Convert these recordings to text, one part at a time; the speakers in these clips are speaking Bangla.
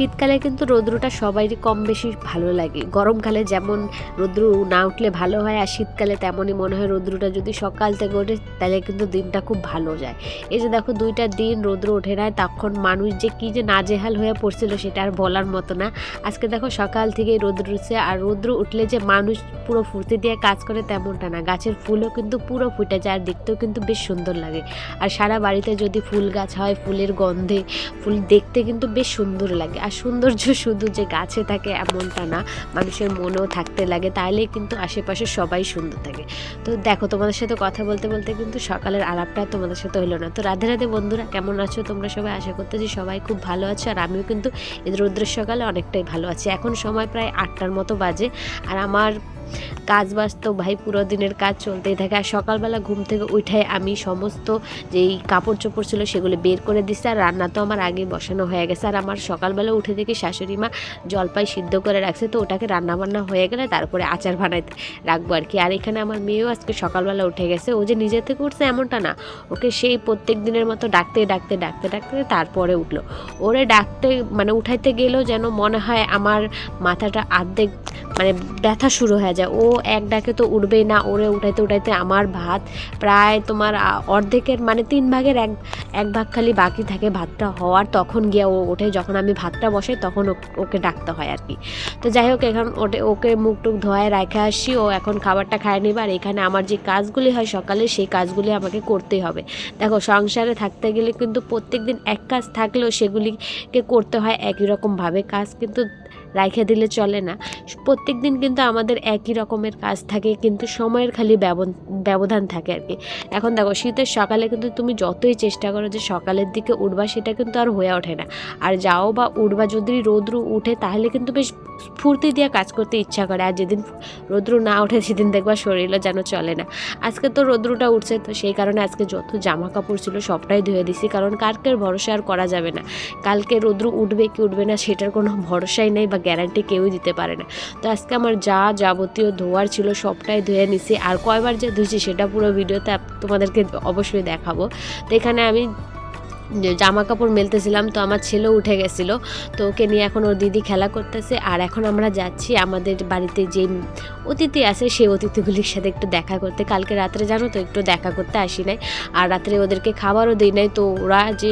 শীতকালে কিন্তু রৌদ্রটা সবারই কম বেশি ভালো লাগে। গরমকালে যেমন রৌদ্র না উঠলে ভালো হয়, আর শীতকালে তেমনই মনে হয় রৌদ্রটা যদি সকাল থেকে ওঠে, তাহলে কিন্তু দিনটা খুব ভালো যায়। এই যে দেখো, দুইটা দিন রৌদ্র ওঠে না তখন মানুষ যে কী যে নাজেহাল হয়ে পড়ছিল সেটা আর বলার মতো না। আজকে দেখো, সকাল থেকেই রৌদ্র উঠছে, আর রৌদ্র উঠলে যে মানুষ পুরো ফুর্তি দিয়ে কাজ করে তেমনটা না। গাছের ফুলও কিন্তু পুরো ফুটে যায়, আর দেখতেও কিন্তু বেশ সুন্দর লাগে। আর সারা বাড়িতে যদি ফুল গাছ হয়, ফুলের গন্ধে, ফুল দেখতে কিন্তু বেশ সুন্দর লাগে। আর সৌন্দর্য শুধু যে গাছে থাকে এমনটা না, মানুষের মনেও থাকতে লাগে তাহলেই কিন্তু আশেপাশে সবাই সুন্দর থাকে। তো দেখো, তোমাদের সাথে কথা বলতে বলতে কিন্তু সকালের আলাপটা তোমাদের সাথে হলো না। তো রাধে রাধে বন্ধুরা, কেমন আছো? তোমরা সবাই আশা করতেছি সবাই খুব ভালো আছো, আর আমিও কিন্তু এদের রৌদ্রের সকালে অনেকটাই ভালো আছি। এখন সময় প্রায় আটটার মতো বাজে, আর আমার কাজ বাজ তো ভাই পুরো দিনের কাজ চলতেই থাকে। আর সকালবেলা ঘুম থেকে উঠে আমি সমস্ত যেই কাপড় চোপড় ছিল সেগুলো বের করে দিচ্ছি আর রান্না তো আমার আগে বসানো হয়ে গেছে। আর আমার সকালবেলা উঠে দেখি শাশুড়ি মা জলপাই সিদ্ধ করে রাখছে। তো ওটাকে রান্না বান্না হয়ে গেলে তারপরে আচার বানাইতে রাখব আর কি। আর এখানে আমার মেয়েও আজকে সকালবেলা উঠে গেছে। ও যে নিজে থেকে উঠছে এমনটা না। ওকে সেই প্রত্যেক দিনের মতো ডাকতে ডাকতে ডাকতে ডাকতে তারপরে উঠল। ওরে ডাকতে মানে উঠাইতে গেলেও যেন মনে হয় আমার মাথাটা আর্ধেক মানে ব্যথা শুরু হয়ে যায়। ও এক ডাকে তো উঠবেই না, ওরে উঠাইতে উঠাইতে আমার ভাত প্রায় তোমার অর্ধেকের মানে তিন ভাগের এক এক ভাগ খালি বাকি থাকে ভাতটা হওয়ার। তখন গিয়ে ও ওঠে, যখন আমি ভাতটা বসাই তখন ওকে ডাকতে হয় আর কি। তো যাই হোক, এখন ওটে, ওকে মুখ টুক ধোয়ায় রেখে আসি। ও এখন খাবারটা খায় নিবে আর এখানে আমার যে কাজগুলি হয় সকালে, সেই কাজগুলি আমাকে করতেই হবে। দেখো, সংসারে থাকতে গেলে কিন্তু প্রত্যেক দিন এক কাজ থাকলেও সেগুলিকে করতে হয় একই রকমভাবে। কাজ কিন্তু রাইখে দিলে চলে না। প্রত্যেক দিন কিন্তু আমাদের একই রকমের কাজ থাকে, কিন্তু সময়ের খালি ব্যবধান থাকে আর কি। এখন দেখো, শীতের সকালে কিন্তু তুমি যতই চেষ্টা করো যে সকালের দিকে উঠবা, সেটা কিন্তু আর হয়ে ওঠে না। আর যাও বা উঠবা, যদি রৌদ্র উঠে, তাহলে কিন্তু বেশ ফুর্তি দিয়ে কাজ করতে ইচ্ছা করে। আর যেদিন রৌদ্র না ওঠে, সেদিন দেখবা শরীরও যেন চলে না। আজকে তো রৌদ্রটা উঠছে, তো সেই কারণে আজকে যত জামা কাপড় ছিল, সবটাই ধুয়ে দিছি। কারণ কালকের ভরসা আর করা যাবে না। কালকে রৌদ্র উঠবে কি উঠবে না, সেটার কোনো ভরসাই নেই বা গ্যারান্টি কেউই দিতে পারে না। তো আজকে আমার যা যাবতীয় ধোয়ার ছিল সবটাই ধুয়ে নিছি। আর কয়বার যে ধুয়েছি সেটা পুরো ভিডিওতে তোমাদেরকে অবশ্যই দেখাবো। তো এখানে আমি জামা কাপড় মেলতেছিলাম, তো আমার ছেলেও উঠে গেছিল। তো ওকে নিয়ে এখন ওর দিদি খেলা করতেছে। আর এখন আমরা যাচ্ছি আমাদের বাড়িতে যে অতিথি আছে, সেই অতিথিগুলির সাথে একটু দেখা করতে। কালকে রাত্রে জানো তো, একটু দেখা করতে আসি নাই। আর রাত্রে ওদেরকে খাবারও দিই নাই। তো ওরা যে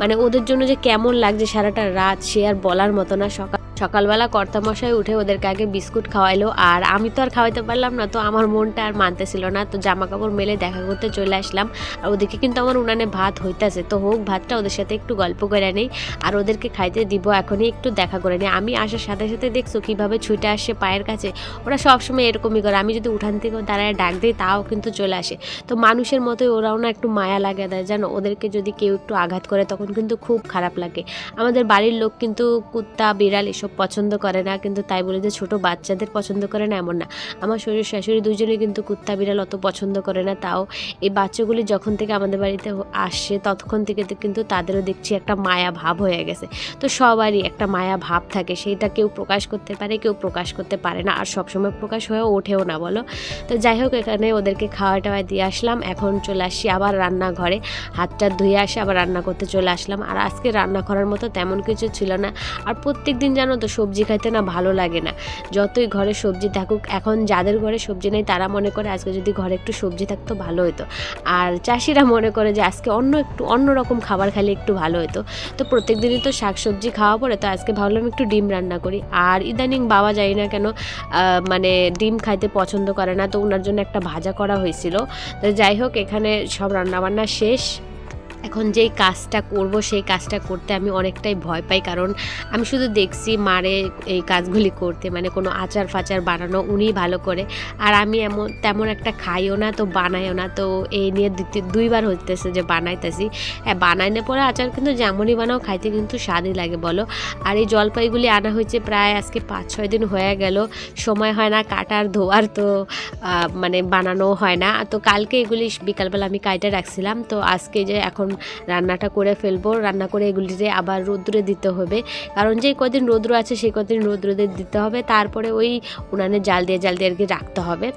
মানে ওদের জন্য যে কেমন লাগছে সারাটা রাত সে আর বলার মতো না। সকাল সকালবেলা কর্তামশাই উঠে ওদেরকে আগে বিস্কুট খাওয়াইলো, আর আমি তো আর খাওয়াইতে পারলাম না, তো আমার মনটা আর মানতেছিল না, তো জামা কাপড় মেলে দেখা করতে চলে আসলাম, আর ওদিকে কিন্তু আমার উনানে ভাত হইতাছে, তো হোক, ভাতটা ওদের সাথে একটু গল্প করে নেই, আর ওদেরকে খাইতে দিব, এখনই একটু দেখা করে নিই, আমি আসার সাথে সাথে দেখছ কীভাবে ছুটে আসে পায়ের কাছে, ওরা সবসময় এরকমই করে, আমি যদি উঠান থেকে দাঁড়ায় ডাক দিই, তাও কিন্তু চলে আসে, তো মানুষের মতোই ওরাও না একটু মায়া লাগে দেয়, জানো, ওদেরকে যদি কেউ একটু আঘাত করে, তখন কিন্তু খুব খারাপ লাগে, আমাদের বাড়ির লোক কিন্তু কুত্তা, বিড়াল, এসব পছন্দ করে না, কিন্তু তাই বলে যে ছোট বাচ্চাদের পছন্দ করে না এমন না। আমার শ্বশুর শাশুড়ি দুজনে কিন্তু কুত্তা বিড়াল অত পছন্দ করে না, তাও এই বাচ্চাগুলি যখন থেকে আমাদের বাড়িতে আসছে ততক্ষণ থেকে কিন্তু তাদেরও দেখছি একটা মায়া ভাব হয়ে গেছে। তো সবারই একটা মায়া ভাব থাকে, সেইটা কেউ প্রকাশ করতে পারে, কেউ প্রকাশ করতে পারে না, আর সবসময় প্রকাশ হয়ে ওঠেও না বলো। তো যাই হোক, এখানে ওদেরকে খাওয়া টাওয়া দিয়ে আসলাম, এখন চলে আসি আবার রান্নাঘরে। হাতটা ধুয়ে আসে, আবার রান্না করতে চলে আসলাম, আর আজকে রান্না করার মতো তেমন কিছু ছিল না। আর প্রত্যেক দিন জানো তো সবজি খাইতে না ভালো লাগে না। যতই ঘরে সবজি থাকুক, এখন যাদের ঘরে সবজি নেই, তারা মনে করে আজকে যদি ঘরে একটু সবজি থাকতো, ভালো হতো আর চাষিরা মনে করে যে আজকে অন্য একটু, অন্য রকম খাবার খাইলে একটু ভালো হতো তো প্রত্যেক দিনই তো শাক সবজি খাওয়া পড়ে, তো আজকে ভাবলাম একটু ডিম রান্না করি। আর ইদানিং বাবা জানি না কেন মানে ডিম খাইতে পছন্দ করে না, তো ওনার জন্য একটা ভাজা করা হয়েছিল। তো যাই হোক, এখানে সব রান্নাবান্না শেষ। এখন যেই কাজটা করব, সেই কাজটা করতে আমি অনেকটাই ভয় পাই। কারণ আমি শুধু দেখছি মারে এই কাজগুলি করতে মানে কোনো আচার ফাচার বানানো উনি ভালো করে। আর আমি এমন, তেমন একটা খাইও না, তো বানাইও না। তো এই নিয়ে দ্বিতীয়, দুইবার হইতেছে যে বানাইতেছি। হ্যাঁ বানাইলে পরে আচার কিন্তু যেমনই বানাও, খাইতে কিন্তু স্বাদই লাগে, বলো। আর এই জলপাইগুলি আনা হয়েছে প্রায় আজকে পাঁচ ছয় দিন হয়ে গেল। সময় হয় না কাটার, ধোয়ার, তো মানে বানানো হয় না। তো কালকে এগুলি বিকালবেলা আমি কাইটে রাখছিলাম। তো আজকে যে এখন রান্নাটা করে ফেলব। রান্না করে এগুলিতে আবার রোদ্রে দিতে হবে। কারণ যে কদিন রৌদ্র আছে সেই কদিন রৌদ্রতে দিতে হবে। তারপরে ওই উনানে জাল দিয়ে জাল দিয়ে আর কি রাখতে হবে।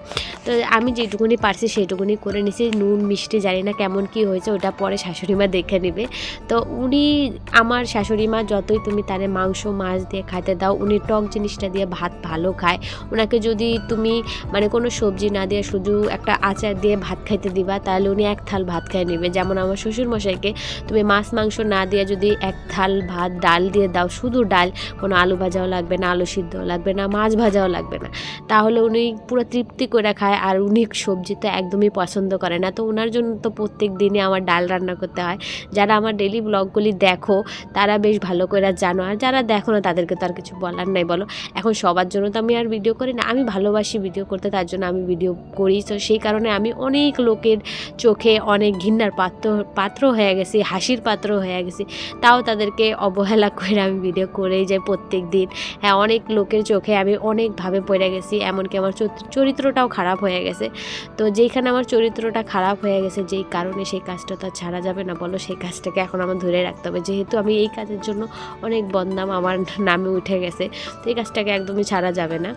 তো আমি যেটুকুনি পারছি সেইটুকুনি করে নিছি। নুন, মিষ্টি, জানি না কেমন কি হয়েছে, ওটা পরে শাশুড়ি মা দেখে নেবে। তো উনি, আমার শাশুড়ি মা যতই তুমি তারে মাংস, মাছ দিয়ে খাইতে দাও, উনি টক জিনিসটা দিয়ে ভাত ভালো খায়। ওনাকে যদি তুমি মানে কোনো সবজি না দিয়ে শুধু একটা আচার দিয়ে ভাত খাইতে দিবা, তাহলে উনি এক থাল ভাত খাই নেবে। যেমন আমার শ্বশুর মশাইকে তুমি মাছ, মাংস না দিয়ে যদি এক থাল ভাত, ডাল দিয়ে দাও, শুধু ডাল, কোনো আলু ভাজাও লাগবে না, আলু সিদ্ধও লাগবে না, মাছ ভাজাও লাগবে না। তাহলে উনি পুরো তৃপ্তি করে খায় আর উনি সবজি তো একদমই পছন্দ করে না। তো ওনার জন্য তো প্রত্যেক দিনই আমার ডাল রান্না করতে হয়। যারা আমার ডেলি ব্লগগুলি দেখো, তারা বেশ ভালো করে জানো। আর যারা দেখো না, তাদেরকে তো আর কিছু বলার নাই, বলো। এখন সবার জন্য তো আমি আর ভিডিও করি না। আমি ভালোবাসি ভিডিও করতে, তার জন্য আমি ভিডিও করি। তো সেই কারণে আমি অনেক লোকের চোখে অনেক ঘৃণার পাত্র পাত্র হয়ে গেছি, হাসির পাত্র হয়ে গেছি। তাও তাদেরকে অবহেলা করে আমি ভিডিও করেই যাই প্রত্যেক দিন হ্যাঁ অনেক লোকের চোখে আমি অনেকভাবে পড়ে গেছি, এমনকি আমার চরিত্র- চরিত্রটাও খারাপ হয়ে গেছে। তো যেইখানে আমার চরিত্রটা খারাপ হয়ে গেছে, যেই কারণে সেই কাজটা তো ছাড়া যাবে না, বলো, সেই কাজটাকে এখন আমার ধরে রাখতে হবে। যেহেতু আমি এই কাজের জন্য অনেক বদনাম আমার নামে উঠে গেছে, তো এই কাজটাকে একদমই ছাড়া যাবে না।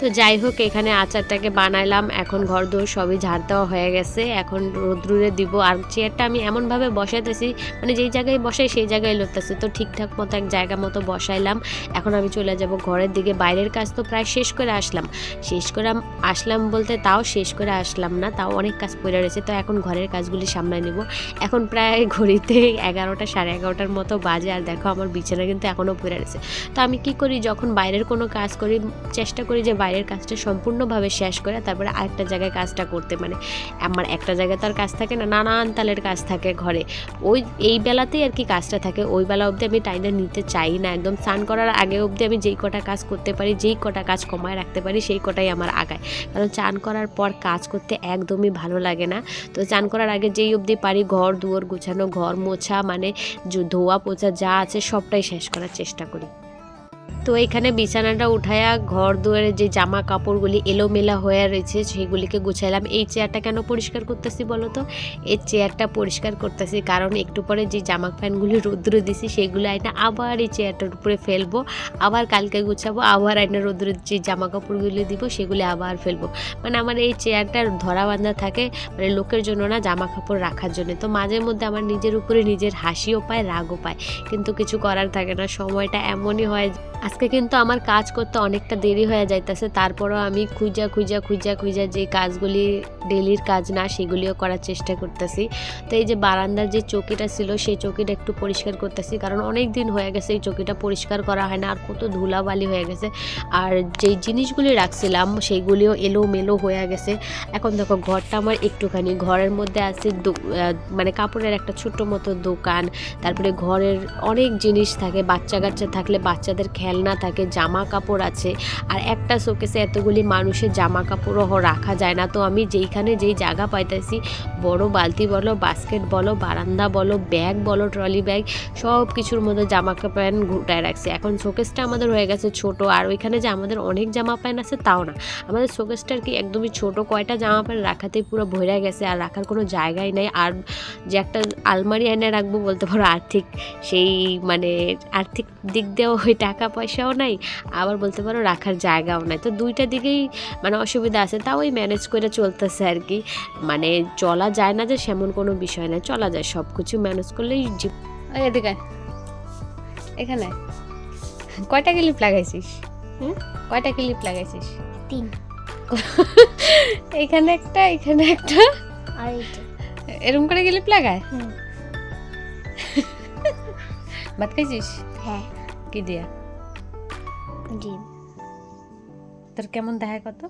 তো যাই হোক, এখানে আচারটাকে বানাইলাম। এখন ঘর দোর সবই ঝাড় দেওয়া হয়ে গেছে। এখন রোদ্রুরে দিব। আর চেয়ারটা আমি এমনভাবে বসাইতেছি মানে যেই জায়গায় বসাই সেই জায়গায় লড়তেছে তো ঠিকঠাক মতো এক জায়গা মতো বসাইলাম। এখন আমি চলে যাব ঘরের দিকে। বাইরের কাজ তো প্রায় শেষ করে আসলাম। শেষ করে আসলাম বলতে তাও শেষ করে আসলাম না। তাও অনেক কাজ পড়ে রয়েছে। তো এখন ঘরের কাজগুলি সামলাই নেব। এখন প্রায় ঘড়িতে এগারোটা সাড়ে এগারোটার মতো বাজে। আর দেখো আমার বিছানা কিন্তু এখনও পড়ে রয়েছে। তো আমি কি করি? যখন বাইরের কোনো কাজ করি, চেষ্টা করি যে বাইরের কাজটা সম্পূর্ণভাবে শেষ করে তারপরে আরেকটা জায়গায় কাজটা করতে। মানে আমার একটা জায়গায় তো আর কাজ থাকে না, নানান তালের কাজ থাকে ঘরে। ওই, এই বেলাতেই আর কি কাজটা থাকে। ওই বেলা অবধি আমি টাইমটা নিতে চাই না। একদম স্নান করার আগে অবধি আমি যেই কটা কাজ করতে পারি, যেই কটা কাজ কমায় রাখতে পারি, সেই কটাই আমার আগায়। কারণ চান করার পর কাজ করতে একদমই ভালো লাগে না। তো চান করার আগে যেই অবধি পারি, ঘর, দুয়ার গুছানো, ঘর মোছা মানে ধোয়া পোছা যা আছে সবটাই শেষ করার চেষ্টা করি। তো এখানে বিছানাটা উঠায়া ঘর দুয়ারে যে জামা কাপড়গুলি এলোমেলা হয়ে রয়েছে সেগুলিকে গুছাইলাম। এই চেয়ারটা কেন পরিষ্কার করতেছি বলো তো? এই চেয়ারটা পরিষ্কার করতেছি কারণ একটু পরে যে জামা প্যান্টগুলি রোদ্রে দিছি, সেগুলো আইনা আবার এই চেয়ারটার উপরে ফেলব, আবার কালকে গুছাবো, আবার আইনা রোদ্রে যে জামা কাপড়গুলি দিব, সেগুলি আবার ফেলব। মানে আমার এই চেয়ারটার ধরা বাঁধা থাকে মানে লোকের জন্য না, জামা কাপড় রাখার জন্য। তো মাঝে মধ্যে আমার নিজের উপরে নিজের হাসিও পায়, রাগও পায়। কিন্তু কিছু করার থাকে না, সময়টা এমনই হয় আজকে কিন্তু আমার কাজ করতে অনেকটা দেরি হয়ে যাইতেছে, তারপরও আমি খুঁজা খুঁজা খুঁজা খুঁজা যে কাজগুলি ডেলির কাজ না সেগুলিও করার চেষ্টা করতেছি। তো এই যে বারান্দার যে চৌকিটা ছিল সেই চৌকিটা একটু পরিষ্কার করতেছি, কারণ অনেক দিন হয়ে গেছে এই চৌকিটা পরিষ্কার করা হয় না, আর কত ধুলাবালি হয়ে গেছে। আর যেই জিনিসগুলি রাখছিলাম সেইগুলিও এলো মেলো হয়ে গেছে। এখন দেখো ঘরটা আমার একটুখানি, ঘরের মধ্যে আছে মানে কাপড়ের একটা ছোট্ট মতো দোকান, তারপরে ঘরের অনেক জিনিস থাকে, বাচ্চা কাচ্চা থাকলে বাচ্চাদের খেলনা থাকে জামা কাপড় আছে। আর একটা শোকেসে এতগুলি মানুষের জামা কাপড়ও রাখা যায় না। তো আমি যেইখানে যেই জায়গা পাইতেছি, বড় বালতি বলো, বাস্কেট বলো, বারান্দা বলো, ব্যাগ বলো, ট্রলি ব্যাগ সব কিছুর মধ্যে জামা প্যান্ট ঘুটায় রাখছি। এখন শোকেসটা আমাদের হয়ে গেছে ছোট, আর ওইখানে যে আমাদের অনেক জামা প্যান্ট আছে তাও না। আমাদের শোকেসটা কি একদমই ছোট কয়টা জামা প্যান্ট রাখাতেই পুরো ভরে গেছে, আর রাখার কোনো জায়গাই নেই। আর যে একটা আলমারি এনে রাখব বলতে পারো, আর্থিক সেই মানে আর্থিক দিক দিয়েও ওই টাকা পয়সাও নাই আবার বলতে পারো রাখার জায়গাও নাই। তো দুইটা দিকেই মানে অসুবিধা আছে তাও ওই ম্যানেজ করে চলতেছে আর কি। মানে চলা যায় না যে সেমন কোনো বিষয় না চলা যায় সব কিছু ম্যানেজ করলেই জীব- এদিকে এখানে কয়টা ক্লিপ লাগাইছিস? হুম? কয়টা ক্লিপ লাগাইছিস? তিন। এখানে একটা এখানে একটা। আর এরকম করে ক্লিপ লাগায়? হুম। ভাত খাইছিস? হ্যাঁ। কি দিয়া? ডিম তোর কেমন দেখায় কত?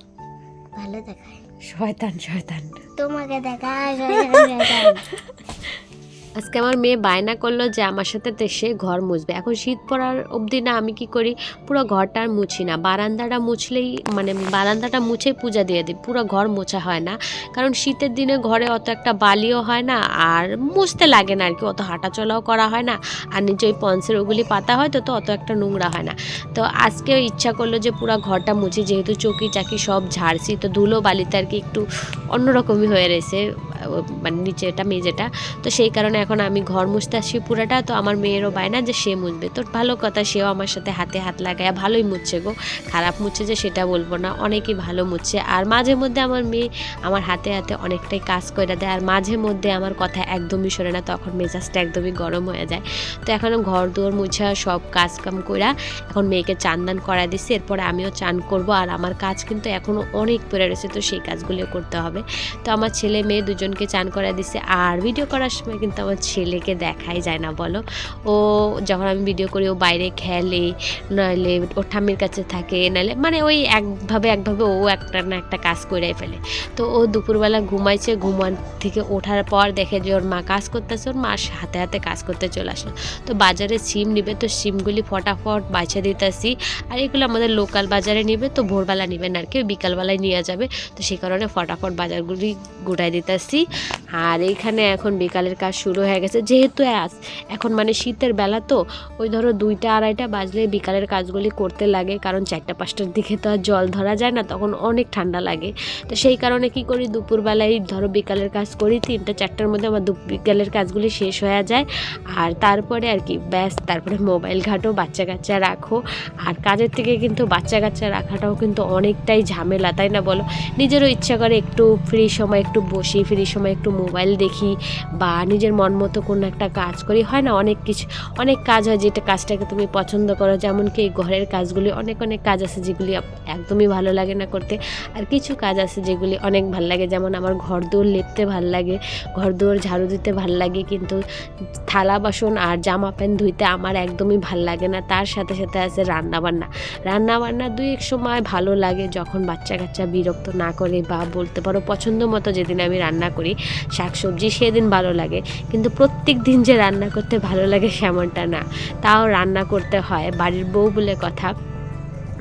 ভালো দেখায়। শয়তান শয়তান। তোমাকে দেখায় শয়তান দেখায়। আজকে আমার মেয়ে বায়না করল যে আমার সাথে সে ঘর মুছবে। এখন শীত পড়ার অবধি না আমি কি করি? পুরো ঘরটা আর মুছি না। বারান্দাটা মুছলেই মানে বারান্দাটা মুছেই পূজা দিয়ে দিই। পুরো ঘর মোছা হয় না। কারণ শীতের দিনে ঘরে অত একটা বালিও হয় না আর মুছতে লাগে না আর কি অত হাঁটাচলাও করা হয় না। আর নিচে ওই পন্সের ওগুলি পাতা হয় তো তো অত একটা নোংরা হয় না। তো আজকে ইচ্ছা করল যে পুরো ঘরটা মুছি। যেহেতু চকি চাকি সব ঝাড়ছি, তো ধুলো বালিতে আর কি একটু অন্যরকমই হয়ে রয়েছে। মানে নিচেটা মেঝেটা। তো সেই কারণে এখন আমি ঘর মুছতে আসছি পুরাটা। তো আমার মেয়েরও বায়না যে সে মুছবে। তো ভালো কথা, সেও আমার সাথে হাতে হাত লাগায়। ভালোই মুছছে গো। খারাপ মুছছে যে সেটা বলব না। অনেকই ভালো মুছছে। আর মাঝে মধ্যে আমার মেয়ে আমার হাতে হাতে অনেকটাই কাজ করে দেয়। আর মাঝে মধ্যে আমার কথা একদমই শোনে না। তখন মেজাজটা একদমই গরম হয়ে যায়। তো এখন ঘর দুয়ার মুছা, সব কাজ কাম কইরা এখন মেয়েকে চান দান করা দিছি। এরপরে আমিও চান করব। আর আমার কাজ কিন্তু এখনও অনেক পড়ে রয়েছে। তো সেই কাজগুলো করতে হবে। তো আমার ছেলে, মেয়ে দুজনকে চান করা দিছে, আর ভিডিও করার সময় কিন্তু আমার ছেলেকে দেখাই যায় না, বলো। ও যখন আমি ভিডিও করি, ও বাইরে খেলে নাহলে ওর ঠাম্মির কাছে থাকে নাহলে মানে ওই একভাবে একভাবে ও একটা না একটা কাজ করে ফেলে। তো ও দুপুরবেলা ঘুমাইছে, ঘুমান থেকে ওঠার পর দেখে যে ওর মা কাজ করতেছে, ওর মা হাতে হাতে কাজ করতে চলে আসলো। তো বাজারে সিম নিবে, তো সিমগুলি ফটাফট বাছা দিতেছি, আর এগুলো আমাদের লোকাল বাজারে নিবে, তো ভোরবেলা নেবেন আর কি বিকালবেলায় নিয়ে যাবে। তো সেই কারণে ফটাফট বাজারগুলি গোটাই দিতেছি। আর এইখানে এখন বিকালের কাজ শুরু হয়ে গেছে। যেহেতু আজ, এখন মানে শীতের বেলা তো, ওই ধরো দুইটা আড়াইটা বাজলে বিকালের কাজগুলি করতে লাগে। কারণ চারটা পাঁচটার দিকে তো আর জল ধরা যায় না, তখন অনেক ঠান্ডা লাগে। তো সেই কারণে কি করি, দুপুরবেলায় ধরো বিকালের কাজ করি, তিনটা চারটার মধ্যে আমার বিকালের কাজগুলি শেষ হয়ে যায়। আর তারপরে আর কি, ব্যাস, তারপরে মোবাইল ঘাটো, বাচ্চা কাচ্চা রাখো। আর কাজের থেকে কিন্তু বাচ্চা কাচ্চা রাখাটাও কিন্তু অনেকটাই ঝামেলা, তাই না বলো? নিজেরও ইচ্ছা করে একটু ফ্রি সময়, একটু বসি ফ্রি সময় একটু মোবাইল দেখি বা নিজের মন মতো কোনো একটা কাজ করি, হয় না? অনেক কিছু, অনেক কাজ হয় যেটা কাজটাকে তুমি পছন্দ করো। যেমন কি ঘরের কাজগুলি, অনেক অনেক কাজ আছে যেগুলি একদমই ভালো লাগে না করতে। আর কিছু কাজ আছে যেগুলি অনেক ভালো লাগে, যেমন আমার ঘর দৌড় লেপতে ভালো লাগে ঘর দৌড় ঝাড়ু দিতে ভালো লাগে, কিন্তু থালা বাসন আর জামা প্যান্ট ধুইতে আমার একদমই ভালো লাগে না। তার সাথে সাথে আছে রান্না বান্না রান্না বান্না দুই এক সময় ভালো লাগে যখন বাচ্চা কাচ্চা বিরক্ত না করে বা বলতে পারো পছন্দ মতো যেদিন আমি রান্না করি। শাকসবজি সেদিন ভালো লাগে। কিন্তু প্রত্যেক দিন যে রান্না করতে ভালো লাগে, সেমনটা না। তাও রান্না করতে হয়। বাড়ির বউ বলে কথা।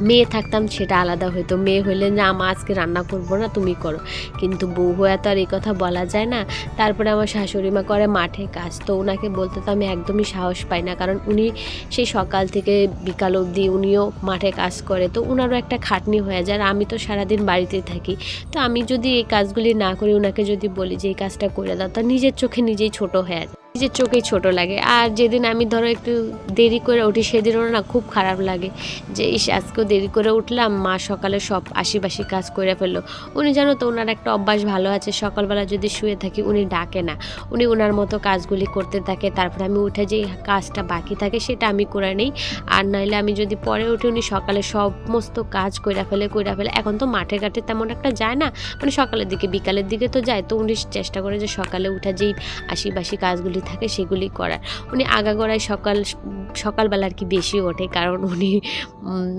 মেয়ে থাকতাম সেটা আলাদা হইতো মেয়ে হইলে না, মা, আজকে রান্না করব না, তুমি করো। কিন্তু বউ হয়ে তো আর এই কথা বলা যায় না। তারপরে আমার শাশুড়ি মা করে মাঠে কাজ, তো ওনাকে বলতে তো আমি একদমই সাহস পাই না। কারণ উনি সেই সকাল থেকে বিকাল অবধি উনিও মাঠে কাজ করে, তো ওনারও একটা খাটনি হয়ে যায়। আর আমি তো সারাদিন বাড়িতেই থাকি। তো আমি যদি এই কাজগুলি না করি ওনাকে যদি বলি যে, এই কাজটা করে দাও, তা নিজের চোখে নিজেই ছোট হয়ে যায়। নিজের চোখেই ছোট লাগে। আর যেদিন আমি ধরো একটু দেরি করে উঠি, সেদিনও না খুব খারাপ লাগে যে, ইস, আজকেও দেরি করে উঠলাম, মা সকালে সব আশিবাসি কাজ করে ফেলল। উনি জানো তো, ওনার একটা অভ্যাস ভালো আছে, সকালবেলা যদি শুয়ে থাকি উনি ডাকে না। উনি ওনার মতো কাজগুলি করতে থাকে, তারপরে আমি উঠে যে কাজটা বাকি থাকে সেটা আমি করে নেই। আর নাইলে আমি যদি পরে উঠে, উনি সকালে সমস্ত কাজ কইরা ফেলে কইরা ফেলে। এখন তো মাঠে ঘাটে তেমন একটা যায় না। মানে সকালের দিকে, বিকালের দিকে তো যায়। তো উনি চেষ্টা করে যে সকালে উঠে যেই আশিবাসি কাজগুলি থাকে সেগুলি করার। উনি আগাগোড়ায় সকাল, সকালবেলা আর কি বেশি ওঠে কারণ উনি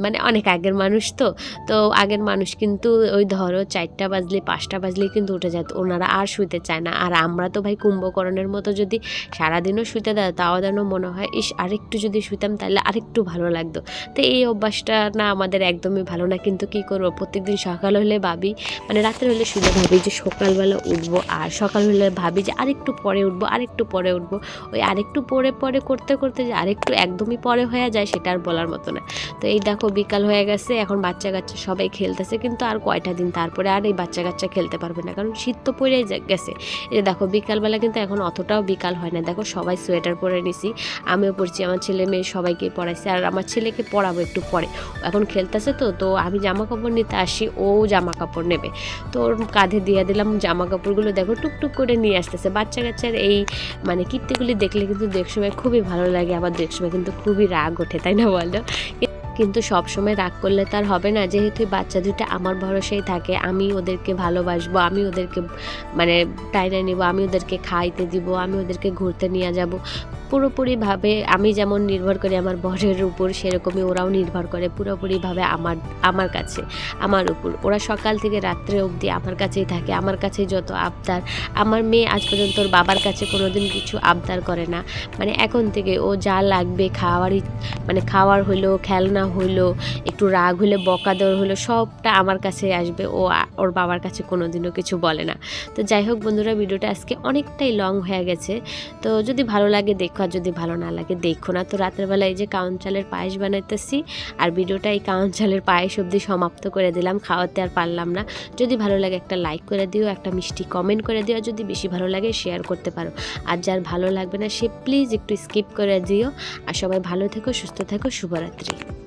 মানে অনেক আগের মানুষ তো। তো আগের মানুষ কিন্তু ওই ধরো চারটা বাজলে, পাঁচটা বাজলে কিন্তু উঠে যেত। ওনারা আর শুতে চায় না। আর আমরা তো ভাই কুম্ভকরণের মতো যদি সারাদিনও শুতে দেয়, তাও যেন মনে হয়, ইস, আরেকটু যদি শুতাম তাহলে আরেকটু ভালো লাগতো। তো এই অভ্যাসটা না আমাদের একদমই ভালো না। কিন্তু কি করব? প্রত্যেকদিন সকাল হলে ভাবি মানে রাতের হলে শুলে ভাবি যে সকালবেলা উঠবো আর সকাল হলে ভাবি যে আরেকটু পরে উঠবো, আরেকটু পরে উঠবো। ওই আরেকটু পরে পরে করতে করতে যে আরেকটু একদমই পরে হয়ে যায় সেটা আর বলার মতো না। তো এই দেখো বিকাল হয়ে গেছে, এখন বাচ্চা কাচ্চা সবাই খেলতেছে, কিন্তু আর কয়টা দিন তারপরে আর এই বাচ্চা কাচ্চা খেলতে পারবে না, কারণ শীত তো পড়েই যা- গেছে। এই দেখো বিকালবেলা কিন্তু এখন অতটাও বিকাল হয় না। দেখো সবাই সোয়েটার পরে নিছি, আমিও পড়ছি, আমার ছেলে মেয়ে সবাইকে পড়াইছি, আর আমার ছেলেকে পড়াবো একটু পরে। এখন খেলতেছে তো তো আমি জামা কাপড় নিতে আসি, ও জামা কাপড় নেবে। তো ওর কাঁধে দিয়ে দিলাম জামা কাপড়গুলো দেখো টুকটুক করে নিয়ে আসতেছে। বাচ্চা কাচ্চার এই মানে কীর্তিগুলি দেখলে কিন্তু সময় খুবই ভালো লাগে, আবার সময় কিন্তু খুবই রাগ ওঠে, তাই না বলো? কিন্তু সবসময় রাগ করলে তার হবে না, যেহেতু বাচ্চা দুটো আমার ভরসায় থাকে, আমি ওদেরকে ভালোবাসবো, আমি ওদেরকে মানে টাইনে নিব, আমি ওদেরকে খাইতে দিব, আমি ওদেরকে ঘুরতে নিয়ে যাব। পুরোপুরিভাবে আমি যেমন নির্ভর করি আমার বরের উপর, সেরকমই ওরাও নির্ভর করে পুরোপুরিভাবে আমার আমার কাছে, আমার উপর। ওরা সকাল থেকে রাত্রে অবধি আমার কাছেই থাকে, আমার কাছেই যত আবদার। আমার মেয়ে আজ পর্যন্ত ওর বাবার কাছে কোনোদিন কিছু আবদার করে না। মানে এখন থেকে ও যা লাগবে, খাওয়ারই মানে খাওয়ার হলো, খেলনা হলো, একটু রাগ হলে, বকা দেওয়ার হলো, সবটা আমার কাছে আসবে। ও ওর বাবার কাছে কোনোদিনও কিছু বলে না। তো যাই হোক বন্ধুরা, ভিডিওটা আজকে অনেকটাই লং হয়ে গেছে। তো যদি ভালো লাগে দেখো। আর যদি ভালো না লাগে, দেখো না। তো রাতের বেলা এই যে কাউন চালের পায়েস বানাইতেছি, আর ভিডিওটা এই কাউন চালের পায়েস অবধি সমাপ্ত করে দিলাম, খাওয়াতে আর পারলাম না। যদি ভালো লাগে একটা লাইক করে দিও, একটা মিষ্টি কমেন্ট করে দিও, যদি বেশি ভালো লাগে শেয়ার করতে পারো। আর যার ভালো লাগবে না, সে প্লিজ একটু স্কিপ করে দিও। আর সবাই ভালো থেকো, সুস্থ থেকো, শুভরাত্রি।